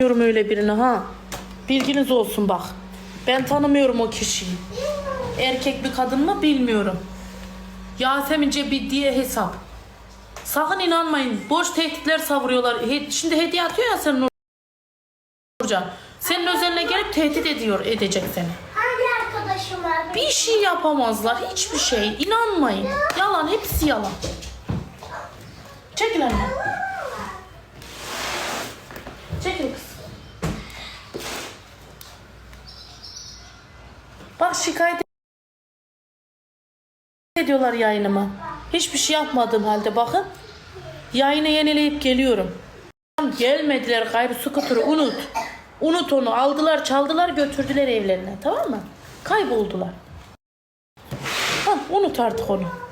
tanımıyorum öyle birini ha. Bilginiz olsun bak. Ben tanımıyorum o kişiyi. Erkek bir kadın mı bilmiyorum. Yasemin Cebi diye hesap. Sakın inanmayın. Boş tehditler savuruyorlar. He- Şimdi hediye atıyor ya senin Nurcan. Senin özeline gelip tehdit ediyor, edecek seni. Hangi arkadaşım var? Bir şey yapamazlar. Hiçbir şey. İnanmayın. Yalan. Hepsi yalan. Çekil anne. Çekil kız. Bak şikayet ediyorlar yayınıma. Hiçbir şey yapmadığım halde bakın. Yayını yenileyip geliyorum. Gelmediler gayrı skuturu unut. Unut onu aldılar çaldılar götürdüler evlerine tamam mı? Kayboldular. Ha, unut artık onu.